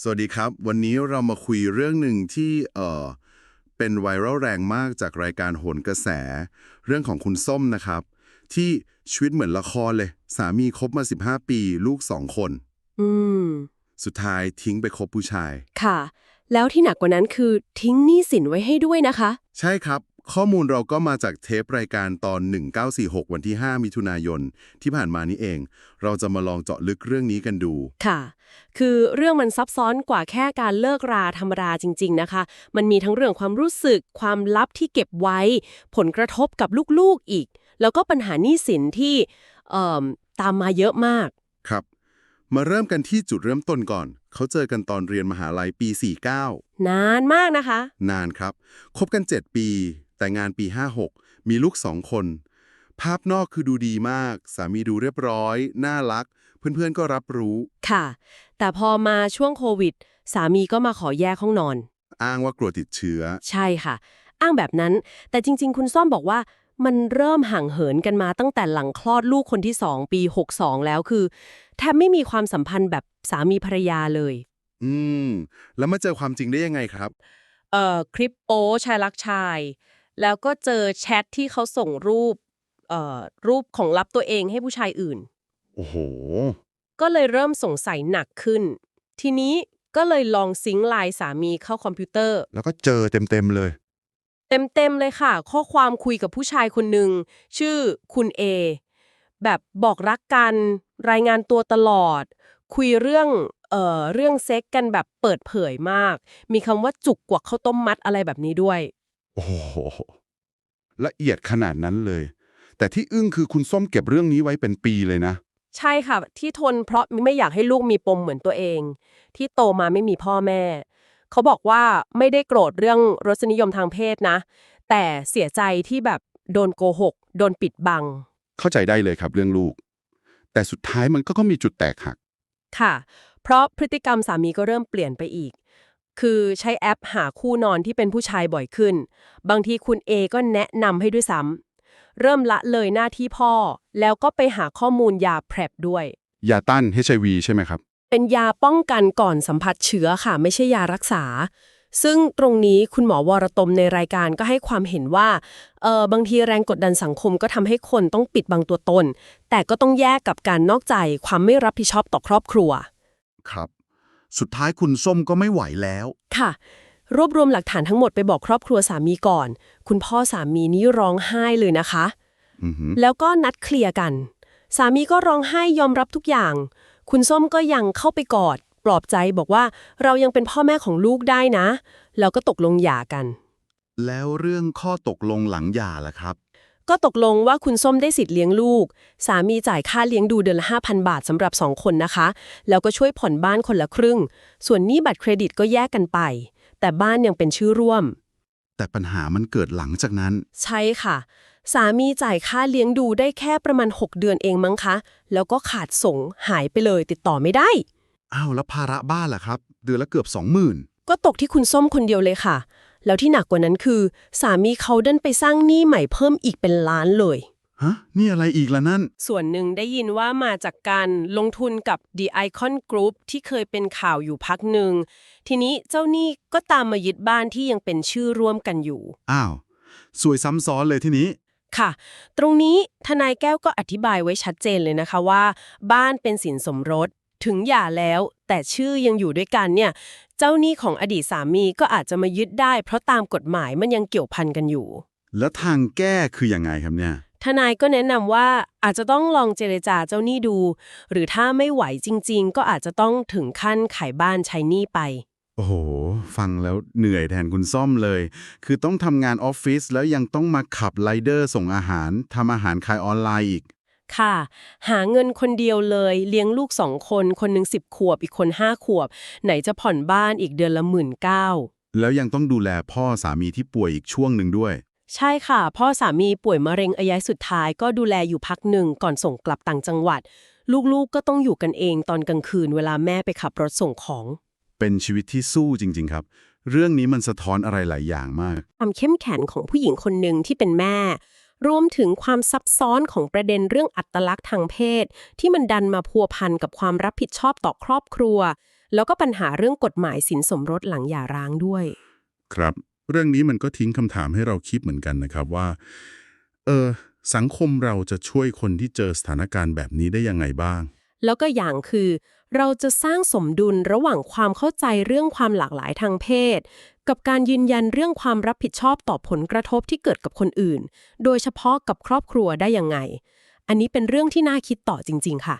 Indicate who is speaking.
Speaker 1: สวัสดีครับ วันนี้เรามาคุยเรื่องหนึ่งที่เอ่อเป็นไวรัลแรงมากจากรายการโหนกระแส เรื่องของคุณส้มนะครับ ที่ชีวิตเหมือนละครเลย สามีคบมา 15 ปีลูกสองคน
Speaker 2: อืม
Speaker 1: สุดท้ายทิ้งไปคบผู้ชาย
Speaker 2: ค่ะ แล้วที่หนักกว่านั้นคือทิ้งหนี้สินไว้ให้ด้วยนะคะ
Speaker 1: ใช่ครับ ข้อมูลเราก็มาจากเทปรายการตอน 1946 วันที่ 5 มิถุนายน ที่ผ่านมานี้เอง เราจะมาลองเจาะลึกเรื่องนี้กันดู
Speaker 2: ค่ะ คือเรื่องมันซับซ้อนกว่าแค่การเลิกราธรรมดาจริง ๆ นะคะ มันมีทั้งเรื่องความรู้สึก ความลับที่เก็บไว้ ผลกระทบกับลูกๆอีก แล้วก็ปัญหาหนี้สินที่เอ่อตามมาเยอะมาก
Speaker 1: ครับ มาเริ่มกันที่จุดเริ่มต้นก่อน เขาเจอกันตอนเรียนมหาลัยปี 49
Speaker 2: นานมากนะคะ
Speaker 1: นานครับ คบกัน 7 ปี แต่งานปี 56 มีลูกสองคน ภาพนอกคือดูดีมาก สามีดูเรียบร้อย น่ารัก เพื่อนๆก็รับรู้
Speaker 2: ค่ะ แต่พอมาช่วงโควิด สามีก็มาขอแยกห้องนอน
Speaker 1: อ้างว่ากลัวติดเชื้อ
Speaker 2: ใช่ค่ะ อ้างแบบนั้น แต่จริง ๆ คุณซ่อมบอกว่า มันเริ่มห่างเหินกันมาตั้งแต่หลังคลอดลูกคนที่2ปี 62 แล้วคือแทบไม่มีความสัมพันธ์แบบสามีภรรยาเลย
Speaker 1: อืม แล้วมาเจอความจริงได้ยังไงครับ
Speaker 2: เอ่อ คลิปโป๊ชายรักชาย แล้วก็เจอแชทที่เขาส่งรูปเอ่อรูปของลับตัวเองให้ผู้ชายอื่น
Speaker 1: โอ้โห
Speaker 2: ก็เลยเริ่มสงสัยหนักขึ้น ทีนี้ก็เลยลองซิงค์ไลน์สามีเข้าคอมพิวเตอร์
Speaker 1: แล้วก็เจอเต็มๆเลย
Speaker 2: เต็มๆเลยค่ะ ข้อความคุยกับผู้ชายคนหนึ่งชื่อคุณเอแบบบอกรักกันรายงานตัวตลอด คุยเรื่องเอ่อเรื่องเซ็กกันแบบเปิดเผยมาก มีคำว่าจุกกว่าข้าวต้มมัดอะไรแบบนี้ด้วย
Speaker 3: โอ้โหละเอียดขนาดนั้นเลย แต่ที่อึ้งคือคุณส้มเก็บเรื่องนี้ไว้เป็นปีเลยนะ
Speaker 2: ใช่ค่ะ ที่ทนเพราะไม่อยากให้ลูกมีปมเหมือนตัวเอง ที่โตมาไม่มีพ่อแม่ เขาบอกว่าไม่ได้โกรธเรื่องรสนิยมทางเพศนะ แต่เสียใจที่แบบโดนโกหก โดนปิดบัง
Speaker 3: เข้าใจได้เลยครับเรื่องลูก แต่สุดท้ายมันก็ก็มีจุดแตกหัก
Speaker 2: ค่ะ เพราะพฤติกรรมสามีก็เริ่มเปลี่ยนไปอีก คือใช้แอปหาคู่นอนที่เป็นผู้ชายบ่อยขึ้น บางทีคุณเอก็แนะนำให้ด้วยซ้ำเริ่มละเลยหน้าที่พ่อ แล้วก็ไปหาข้อมูลยาแพรบด้วย
Speaker 3: ยาต้าน HIV ใช่ไหมครับ
Speaker 2: เป็นยาป้องกันก่อนสัมผัสเชื้อค่ะ ไม่ใช่ยารักษา ซึ่งตรงนี้คุณหมอวรตมในรายการก็ให้ความเห็นว่าเออบางทีแรงกดดันสังคมก็ทำให้คนต้องปิดบังตัวตน แต่ก็ต้องแยกกับการนอกใจความไม่รับผิดชอบต่อครอบครัว
Speaker 3: ครับ สุดท้ายคุณส้มก็ไม่ไหวแล้ว
Speaker 2: ค่ะ รวบรวมหลักฐานทั้งหมดไปบอกครอบครัวสามีก่อน คุณพ่อสามีนี่ร้องไห้เลยนะคะ
Speaker 3: อือหือ
Speaker 2: แล้วก็นัดเคลียร์กัน สามีก็ร้องไห้ยอมรับทุกอย่าง คุณส้มก็ยังเข้าไปกอด ปลอบใจบอกว่าเรายังเป็นพ่อแม่ของลูกได้นะ แล้วก็ตกลงหย่ากัน
Speaker 3: แล้วเรื่องข้อตกลงหลังหย่าล่ะครับ
Speaker 2: ก็ตกลงว่าคุณส้มได้สิทธิ์เลี้ยงลูก สามีจ่ายค่าเลี้ยงดูเดือนละ 5,000 บาทสำหรับ 2 คนนะคะ แล้วก็ช่วยผ่อนบ้านคนละครึ่ง ส่วนหนี้บัตรเครดิตก็แยกกันไป แต่บ้านยังเป็นชื่อร่วม
Speaker 3: แต่ปัญหามันเกิดหลังจากนั้น
Speaker 2: ใช่ค่ะ สามีจ่ายค่าเลี้ยงดูได้แค่ประมาณ 6 เดือนเองมั้งคะ แล้วก็ขาดส่งหายไปเลยติดต่อไม่ได้
Speaker 3: อ้าวแล้วภาระบ้านล่ะครับ เดือนละเกือบสองหมื่น
Speaker 2: ก็ตกที่คุณส้มคนเดียวเลยค่ะ แล้วที่หนักกว่านั้นคือ สามีเขาดันไปสร้างหนี้ใหม่เพิ่มอีกเป็นล้านเลย
Speaker 3: ฮะ นี่อะไรอีกล่ะนั่น
Speaker 2: ส่วนหนึ่งได้ยินว่ามาจากการลงทุนกับ The Icon Group ที่เคยเป็นข่าวอยู่พักหนึ่ง ทีนี้เจ้าหนี้ก็ตามมายึดบ้านที่ยังเป็นชื่อร่วมกันอยู่
Speaker 3: อ้าว สวยซ้ำซ้อนเลยที่นี้
Speaker 2: ค่ะ ตรงนี้ทนายแก้วก็อธิบายไว้ชัดเจนเลยนะคะว่า บ้านเป็นสินสมรส ถึงหย่าแล้วแต่ชื่อยังอยู่ด้วยกันเนี่ย เจ้าหนี้ของอดีตสามีก็อาจจะมายึดได้ เพราะตามกฎหมายมันยังเกี่ยวพันกันอยู่
Speaker 3: แล้วทางแก้คือยังไงครับเนี่ย
Speaker 2: ทนายก็แนะนำว่าอาจจะต้องลองเจรจาเจ้าหนี้ดู หรือถ้าไม่ไหวจริง ๆ ก็อาจจะต้องถึงขั้นขายบ้านใช้หนี้ไป
Speaker 3: โอ้โห ฟังแล้วเหนื่อยแทนคุณซ่อมเลย คือต้องทำงานออฟฟิศแล้วยังต้องมาขับไรเดอร์ส่งอาหารทำอาหารขายออนไลน์อีก
Speaker 2: ค่ะ หาเงินคนเดียวเลยเลี้ยงลูกสองคน คนหนึ่งสิบขวบอีกคนห้าขวบ ไหนจะผ่อนบ้านอีกเดือนละหมื่นเก้า
Speaker 3: แล้วยังต้องดูแลพ่อสามีที่ป่วยอีกช่วงหนึ่งด้วย
Speaker 2: ใช่ค่ะ พ่อสามีป่วยมะเร็งระยะสุดท้ายก็ดูแลอยู่พักหนึ่งก่อนส่งกลับต่างจังหวัด ลูกๆก็ต้องอยู่กันเองตอนกลางคืนเวลาแม่ไปขับรถส่งของ
Speaker 3: เป็นชีวิตที่สู้จริง ๆ ครับ เรื่องนี้มันสะท้อนอะไรหลายอย่างมาก
Speaker 2: ความเข้มแข็งของผู้หญิงคนหนึ่งที่เป็นแม่ รวมถึงความซับซ้อนของประเด็นเรื่องอัตลักษณ์ทางเพศ ที่มันดันมาพัวพันกับความรับผิดชอบต่อครอบครัว แล้วก็ปัญหาเรื่องกฎหมายสินสมรสหลังหย่าร้างด้วย
Speaker 1: ครับ เรื่องนี้มันก็ทิ้งคำถามให้เราคิดเหมือนกันนะครับว่า เออสังคมเราจะช่วยคนที่เจอสถานการณ์แบบนี้ได้ยังไงบ้าง
Speaker 2: แล้วก็อย่างคือ เราจะสร้างสมดุลระหว่างความเข้าใจเรื่องความหลากหลายทางเพศ กับการยืนยันเรื่องความรับผิดชอบต่อผลกระทบที่เกิดกับคนอื่น โดยเฉพาะกับครอบครัวได้ยังไง อันนี้เป็นเรื่องที่น่าคิดต่อจริง ๆ ค่ะ